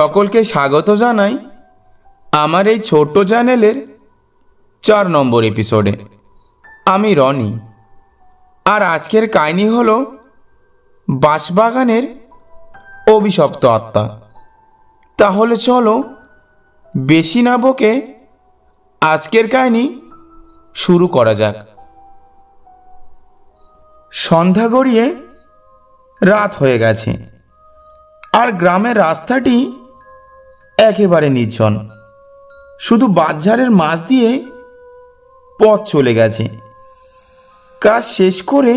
সকলকে স্বাগত জানাই আমার এই ছোট্ট চ্যানেলের চার নম্বর এপিসোডে আমি রনি। আর আজকের কাহিনী হল বাঁশবাগানের অভিশপ্ত আত্মা। তাহলে চলো বেশি না বকে আজকের কাহিনী শুরু করা যাক। সন্ধ্যা গড়িয়ে রাত হয়ে গেছে। আর গ্রামের রাস্তাটি একেবারে নির্জন। শুধু বাজারের মাছ দিয়ে পথ চলে গেছে। কাজ শেষ করে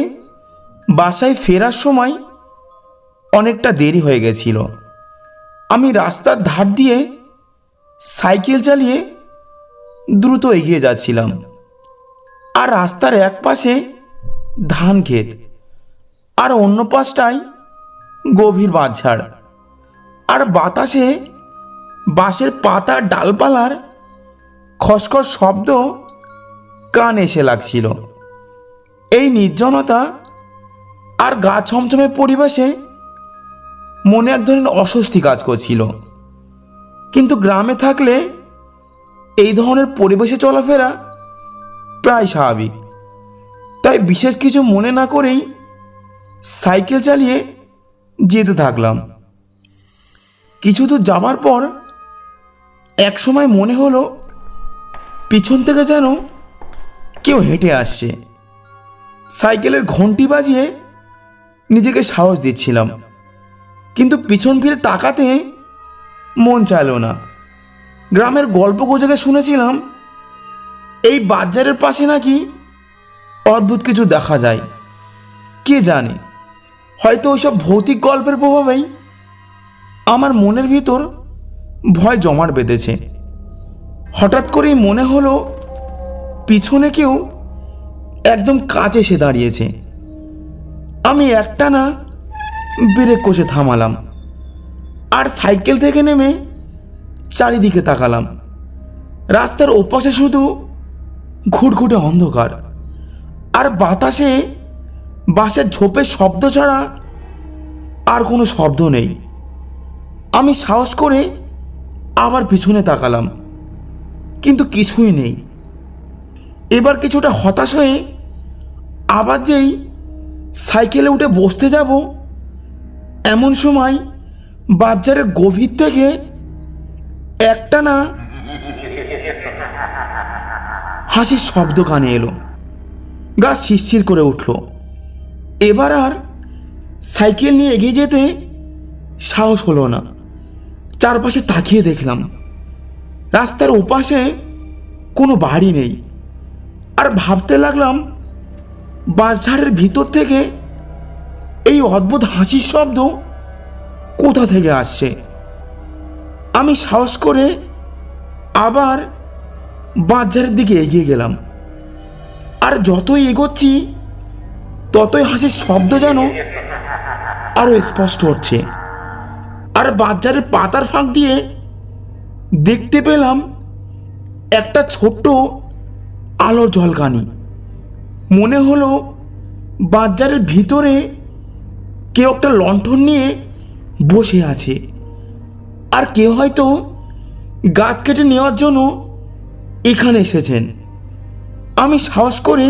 বাসায় ফেরার সময় অনেকটা দেরি হয়ে গেছিল। আমি রাস্তার ধার দিয়ে সাইকেল চালিয়ে দ্রুত এগিয়ে যাচ্ছিলাম। আর রাস্তার এক পাশে ধান ক্ষেত, আর অন্য পাশটায় গভীর বাঁধঝাড় আর বাতাসে বাঁশের পাতার ডালপালার খসখস শব্দ কান এসে লাগছিল। এই নির্জনতা আর গা ছমছমে পরিবেশে মনে এক ধরনের অস্বস্তি কাজ করছিল। কিন্তু গ্রামে থাকলে এই ধরনের পরিবেশে চলাফেরা প্রায় স্বাভাবিক। তাই বিশেষ কিছু মনে না করেই সাইকেল চালিয়ে যেতে থাকলাম। কিছু দূর যাবার পর এক সময় মনে হলো পিছন থেকে যেন কেউ হেঁটে আসছে। সাইকেলের ঘন্টি বাজিয়ে নিজেকে সাহস দিচ্ছিলাম। কিন্তু পিছন ফিরে তাকাতে মন চাইলো না। গ্রামের গল্প গুজবে শুনেছিলাম, এই বাজারের পাশে নাকি অদ্ভুত কিছু দেখা যায়। কে জানে, হয়তো ওইসব ভৌতিক গল্পের প্রভাবেই আমার মনের ভিতর ভয় জমাট বেঁধেছে। হঠাৎ করেই মনে হলো পিছনে কেউ একদম কাছে এসে দাঁড়িয়েছে। আমি একটা না ব্রেক কষে থামালাম আর সাইকেল থেকে নেমে চারিদিকে তাকালাম। রাস্তার ওপাশে শুধু ঘুটঘুটে অন্ধকার আর বাতাসে বাসের ঝোপের শব্দ ছাড়া আর কোনো শব্দ নেই। আমি সাহস করে আবার পিছনে তাকালাম। কিন্তু কিছুই নেই। এবার কিছুটা হতাশ হয়ে আবার যেই সাইকেলে উঠে বসতে যাব, এমন সময় বাজারের গভীর থেকে একটা না হাসির শব্দ কানে এলো। গা শিরশির করে উঠল। এবার আর সাইকেল নিয়ে এগিয়ে যেতে সাহস হলো না। চারপাশে তাকিয়ে দেখলাম। রাস্তার ওপাশে কোনো বাড়ি নেই। আর ভাবতে লাগলাম, বাঁশঝাড়ের ভিতর থেকে এই অদ্ভুত হাসির শব্দ কোথা থেকে আসছে? আমি সাহস করে আবার বাঁশঝাড়ের দিকে এগিয়ে গেলাম। আর যতই এগোচ্ছি, ততই হাসির শব্দ যেন আরও স্পষ্ট হচ্ছে। আর বাজারের পাতার ফাঁক দিয়ে দেখতে পেলাম একটা ছোট্ট আলোর ঝলকানি মনে হলো বাজারের ভিতরে কেউ একটা লণ্ঠন নিয়ে বসে আছে। আর কেউ হয়তো গাছ কেটে নেওয়ার জন্য এখানে এসেছেন। আমি সাহস করে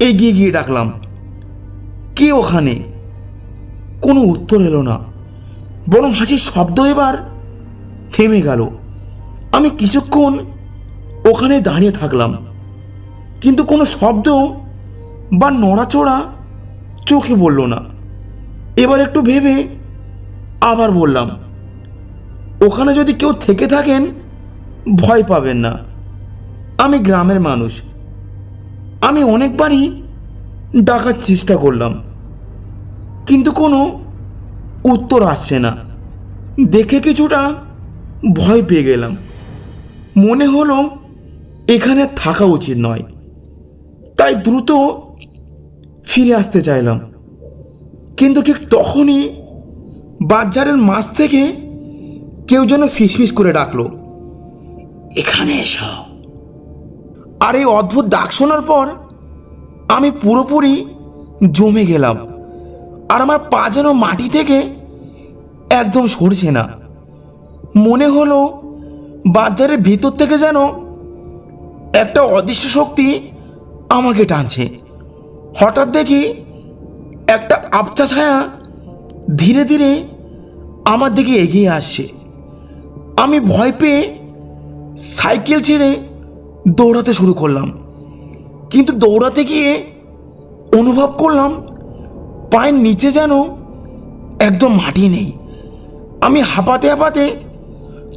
এগিয়ে গিয়ে ডাকলাম, কে ওখানে? কোনো উত্তর এলো না। বরং হাসির শব্দ এবার থেমে গেল। আমি কিছুক্ষণ ওখানে দাঁড়িয়ে থাকলাম, কিন্তু কোনো শব্দ বা নড়াচড়া চোখে বলল না। এবার একটু ভেবে আবার বললাম, ওখানে যদি কেউ থেকে থাকেন, ভয় পাবেন না। আমি গ্রামের মানুষ। আমি অনেকবারই ডাকার চেষ্টা করলাম, কিন্তু কোনো উত্তর আসছে না। দেখে কিছুটা ভয় পেয়ে গেলাম। মনে হলো এখানে থাকা উচিত নয়। তাই দ্রুত ফিরে আসতে চাইলাম। কিন্তু ঠিক তখনই বাজারের মাছ থেকে কেউ যেন ফিসফিস করে ডাকলো, এখানে এসো। আর এই অদ্ভুত ডাক শোনার পর আমি পুরোপুরি জমে গেলাম। আর আমার পা যেন মাটি থেকে একদম সরছে না। মনে হলো বাজারের ভিতর থেকে যেন একটা অদৃশ্য শক্তি আমাকে টানছে। হঠাৎ দেখি একটা আবছা ছায়া ধীরে ধীরে আমার দিকে এগিয়ে আসছে। আমি ভয় পেয়ে সাইকেল ছেড়ে দৌড়াতে শুরু করলাম। কিন্তু দৌড়াতে গিয়ে অনুভব করলাম পায়ের নিচে যেন একদম মাটি নেই। আমি হাঁপাতে হাঁপাতে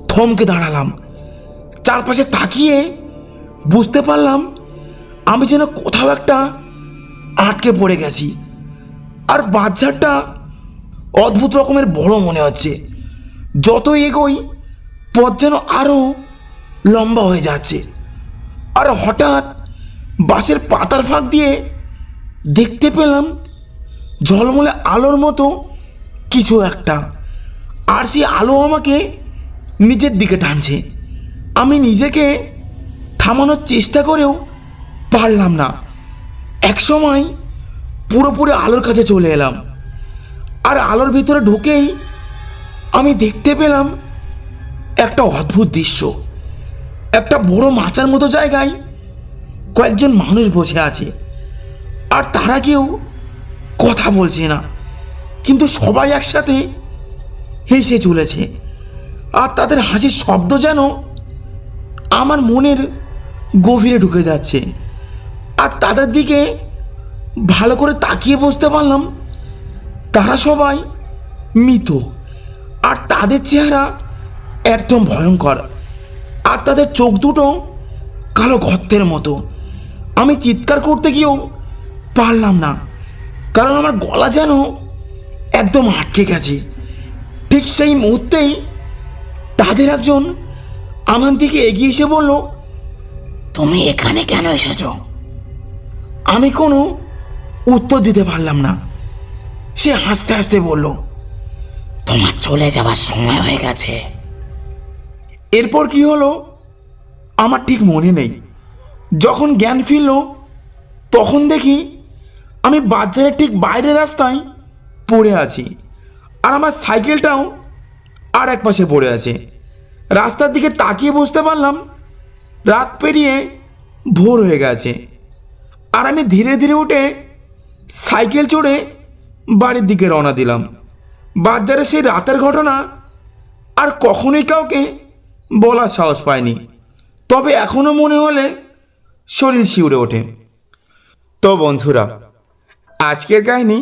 থমকে দাঁড়ালাম। চারপাশে তাকিয়ে বুঝতে পারলাম আমি যেন কোথাও একটা আটকে পড়ে গেছি। আর বাচ্চাটা অদ্ভুত রকমের বড় মনে হচ্ছে। যত এগোই, পথ যেন আরও লম্বা হয়ে যাচ্ছে। আর হঠাৎ বাসের পাতার ফাঁক দিয়ে দেখতে পেলাম ঝলমলে আলোর মতো কিছু একটা। আর সেই আলো আমাকে নিজের দিকে টানছে। আমি নিজেকে থামানোর চেষ্টা করেও পারলাম না। একসময় পুরোপুরি আলোর কাছে চলে এলাম। আর আলোর ভিতরে ঢুকেই আমি দেখতে পেলাম একটা অদ্ভুত দৃশ্য। একটা বড় মাচার মতো জায়গায় কয়েকজন মানুষ বসে আছে। আর তারা কেউ কথা বলছে না। কিন্তু সবাই একসাথে হেসে চলেছে। আর তাদের হাসির শব্দ যেন আমার মনের গভীরে ঢুকে যাচ্ছে। আর তাদের দিকে ভালো করে তাকিয়ে বুঝতে পারলাম। তারা সবাই মৃত। আর তাদের চেহারা একদম ভয়ঙ্কর। আর তাদের চোখ দুটো কালো গর্তের মতো। আমি চিৎকার করতে গিয়েও পারলাম না। কারণ আমার গলা যেন একদম আটকে গেছে। ঠিক সেই মুহূর্তেই তাদের একজন আমার দিকে এগিয়ে এসে বলল, তুমি এখানে কেন এসেছ? আমি কোনো উত্তর দিতে পারলাম না। সে হাসতে হাসতে বলল, তোমার চলে যাবার সময় হয়ে গেছে। এরপর কি হলো? আমার ঠিক মনে নেই। যখন জ্ঞান ফিরল, তখন দেখি আমি বাজারের ঠিক বাইরের রাস্তায় পড়ে আছি। আর আমার সাইকেলটাও আর এক পাশে পড়ে আছে। রাস্তার দিকে তাকিয়ে বুঝতে পারলাম, রাত পেরিয়ে ভোর হয়ে গেছে। আর আমি ধীরে ধীরে উঠে সাইকেল চড়ে বাড়ির দিকে রওনা দিলাম। বাজারে সেই রাতের ঘটনা আর কখনোই কাউকে বলার সাহস পায়নি তবে এখনও মনে হলে শরীর শিউরে ওঠে। তো বন্ধুরা আজকের কাহিনী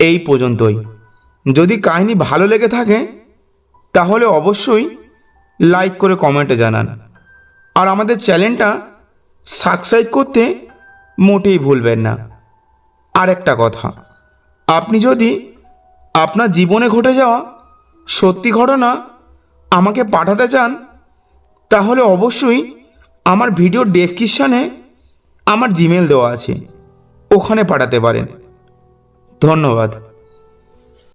এই পর্যন্তই। যদি কাহিনী ভালো লেগে থাকে, তাহলে অবশ্যই লাইক করে কমেন্টে জানান। আর আমাদের চ্যানেলটা সাবস্ক্রাইব করতে মোটেই ভুলবেন না। আর একটা কথা, আপনি যদি আপনার জীবনে ঘটে যাওয়া সত্যি ঘটনা আমাকে পাঠাতে চান, তাহলে অবশ্যই আমার ভিডিও ডেসক্রিপশানে আমার জিমেল দেওয়া আছে। ওখানে পাঠাতে পারেন। ধন্যবাদ।